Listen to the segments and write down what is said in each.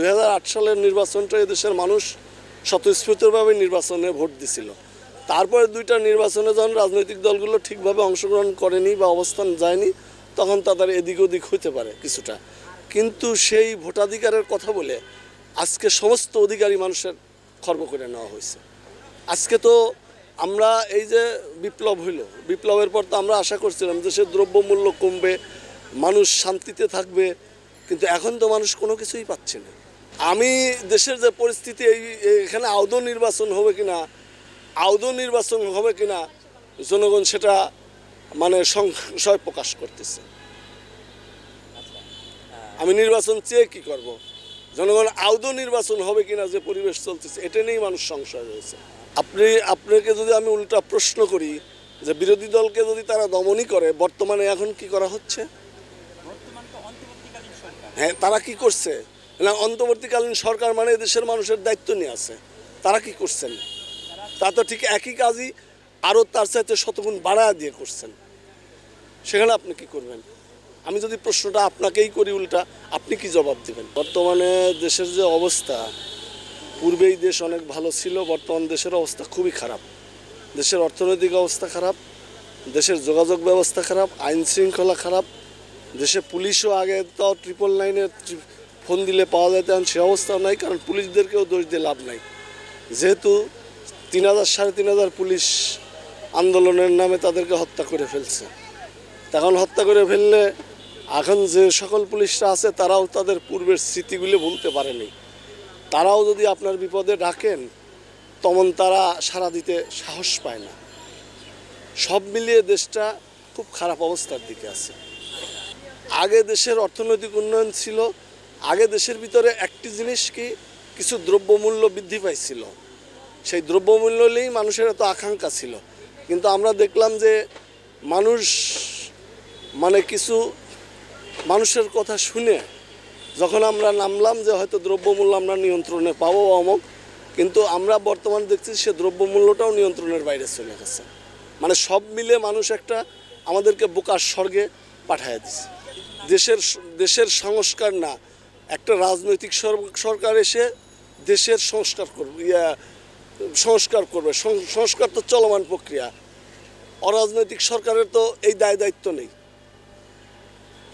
দুই সালের নির্বাচনটা এদেশের মানুষ স্বতঃস্ফূর্তভাবে নির্বাচনে ভোট দিছিল। তারপরে দুইটা নির্বাচনে যখন রাজনৈতিক দলগুলো ঠিকভাবে অংশগ্রহণ করেনি বা অবস্থান যায়নি, তখন তাদের এদিক ওদিক হইতে পারে কিছুটা। কিন্তু সেই ভোটাধিকারের কথা বলে আজকে সমস্ত অধিকারী মানুষের খর্ব করে নেওয়া হয়েছে। আজকে তো আমরা এই যে বিপ্লব হইল, বিপ্লবের পর তো আমরা আশা করছিলাম যে দেশের দ্রব্যমূল্য কমবে, মানুষ শান্তিতে থাকবে, কিন্তু এখন তো মানুষ কোনো কিছুই পাচ্ছে না। আমি দেশের যে পরিস্থিতি এই এখানে আদৌ নির্বাচন হবে কিনা আদৌ নির্বাচন হবে কিনা জনগণ সেটা মানে সংশয় প্রকাশ করতেছে। আমি নির্বাচন চেয়ে কি করব? জনগণ আদৌ নির্বাচন হবে কিনা যে পরিবেশ চলতেছে এটা নিয়েই মানুষ সংশয় রয়েছে। আপনি আপনাকে যদি আমি উল্টা প্রশ্ন করি যে বিরোধী দলকে যদি তারা দমনই করে বর্তমানে এখন কি করা হচ্ছে? হ্যাঁ তারা কি করছে? না, অন্তর্বর্তীকালীন সরকার মানে দেশের মানুষের দায়িত্ব নিয়ে আছে। তারা কি করছেন? তা তো ঠিক একই কাজই আরও তার চাইতে শতগুণ বাড়া দিয়ে করছেন। সেখানে আপনি কি করবেন? আমি যদি প্রশ্নটা আপনাকেই করি উল্টা, আপনি কি জবাব দেবেন? বর্তমানে দেশের যে অবস্থা, পূর্বেই দেশ অনেক ভালো ছিল, বর্তমান দেশের অবস্থা খুবই খারাপ। দেশের অর্থনৈতিক অবস্থা খারাপ, দেশের যোগাযোগ ব্যবস্থা খারাপ, আইন শৃঙ্খলা খারাপ, দেশে পুলিশও আগে তো ট্রিপল নাইনে ফোন দিলে পাওয়া যায় তেমন সে অবস্থাও নাই, কারণ পুলিশদেরকেও দোষ দিয়ে লাভ নাই। যেহেতু তিন হাজার, সাড়ে তিন হাজার পুলিশ আন্দোলনের নামে তাদেরকে হত্যা করে ফেলছে। তখন হত্যা করে ফেললে এখন যে সকল পুলিশরা আছে, তারাও তাদের পূর্বের স্মৃতিগুলি ভুলতে পারেনি। তারাও যদি আপনার বিপদে ডাকেন, তখন তারা সাড়া দিতে সাহস পায় না। সব মিলিয়ে দেশটা খুব খারাপ অবস্থার দিকে আছে। আগে দেশের অর্থনৈতিক উন্নয়ন ছিল আগে দেশের ভিতরে একটি জিনিস কি কিছু দ্রব্যমূল্য বৃদ্ধি পাইছিল? সেই দ্রব্যমূল্য নিয়েই মানুষের এত আকাঙ্ক্ষা ছিল। কিন্তু আমরা দেখলাম যে মানুষ মানে কিছু মানুষের কথা শুনে যখন আমরা নামলাম যে হয়তো দ্রব্যমূল্য আমরা নিয়ন্ত্রণে পাবো অমুক, কিন্তু আমরা বর্তমান দেখছি সে দ্রব্যমূল্যটাও নিয়ন্ত্রণের বাইরে চলে গেছে। মানে সব মিলে মানুষ একটা আমাদেরকে বোকার স্বর্গে পাঠায় দিছে। দেশের দেশের সংস্কার না একটা রাজনৈতিক সরকার এসে দেশের সংস্কার করবে, ইয়া, সংস্কার করবে। সংস্কার তো চলমান প্রক্রিয়া। অরাজনৈতিক সরকারের তো এই দায় দায়িত্ব নেই।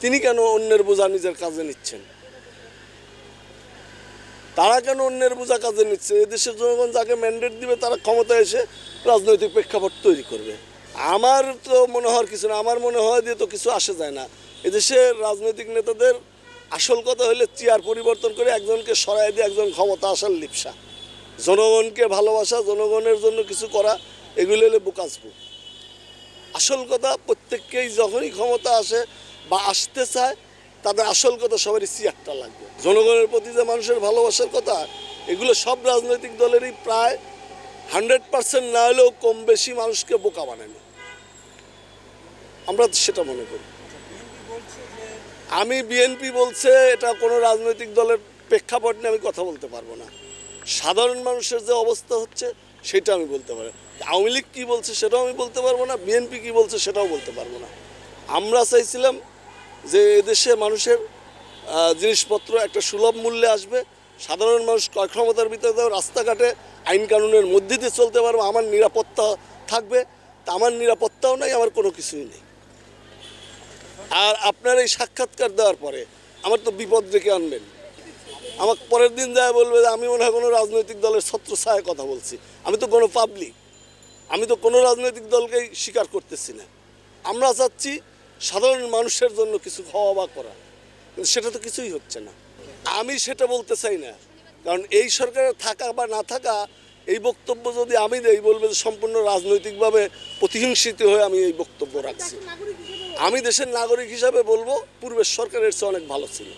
তিনি কেন অন্যের বোঝা নিজের কাজে নিচ্ছেন? তারা কেন অন্যের বোঝা কাজে নিচ্ছে? এদেশের জনগণ যাকে ম্যান্ডেট দিবে, তারা ক্ষমতায় এসে রাজনৈতিক প্রেক্ষাপট তৈরি করবে। আমার তো মনে হওয়ার কিছু না। আমার মনে হয় দিয়ে তো কিছু আসে যায় না। এদেশের রাজনৈতিক নেতাদের আসল কথা হলে চেয়ার পরিবর্তন করে একজনকে সরাই দিয়ে একজন ক্ষমতা আসার লিপসা। জনগণকে ভালোবাসা, জনগণের জন্য কিছু করা, এগুলো হলে বোকাসবু আসল কথা, প্রত্যেককেই যখনই ক্ষমতা আসে বা আসতে চায়, তাদের আসল কথা সবারই চেয়ারটা লাগবে। জনগণের প্রতি যে মানুষের ভালোবাসার কথা, এগুলো সব রাজনৈতিক দলেরই প্রায় হান্ড্রেড পার্সেন্ট না হলেও কম বেশি মানুষকে বোকা বানানো আমরা সেটা মনে করি। আমি বিএনপি বলছে এটা কোনো রাজনৈতিক দলের প্রেক্ষাপট নিয়ে আমি কথা বলতে পারব না। সাধারণ মানুষের যে অবস্থা হচ্ছে, সেটা আমি বলতে পারি আওয়ামী লীগ কী বলছে সেটাও আমি বলতে পারব না, বিএনপি কী বলছে সেটাও বলতে পারব না। আমরা চাইছিলাম যে এদেশে মানুষের জিনিসপত্র একটা সুলভ মূল্যে আসবে। সাধারণ মানুষ ক্রয় ক্ষমতার ভিতরে রাস্তাঘাটে আইন কানুনের মধ্যে দিয়ে চলতে পারব। আমার নিরাপত্তা থাকবে। তা আমার নিরাপত্তাও নাই, আমার কোনো কিছুই নেই। আর আপনার এই সাক্ষাৎকার দেওয়ার পরে আমার তো বিপদ রেখে আনবেন। আমাকে পরের দিন যায় বলবে যে, আমি মনে হয় কোনো রাজনৈতিক দলের ছত্র ছায় কথা বলছি। আমি তো কোনো পাবলিক আমি তো কোনো রাজনৈতিক দলকেই স্বীকার করতেছি না। আমরা চাচ্ছি সাধারণ মানুষের জন্য কিছু হওয়া বা করা। কিন্তু সেটা তো কিছুই হচ্ছে না। আমি সেটা বলতে চাই না। কারণ এই সরকারের থাকা বা না থাকা, এই বক্তব্য যদি আমি দেই, বলবে যে সম্পূর্ণ রাজনৈতিকভাবে প্রতিহিংসিত হয়ে আমি এই বক্তব্য রাখছি। আমি দেশের নাগরিক হিসাবে বলব পূর্বের সরকারের চেয়ে অনেক ভালো ছিল।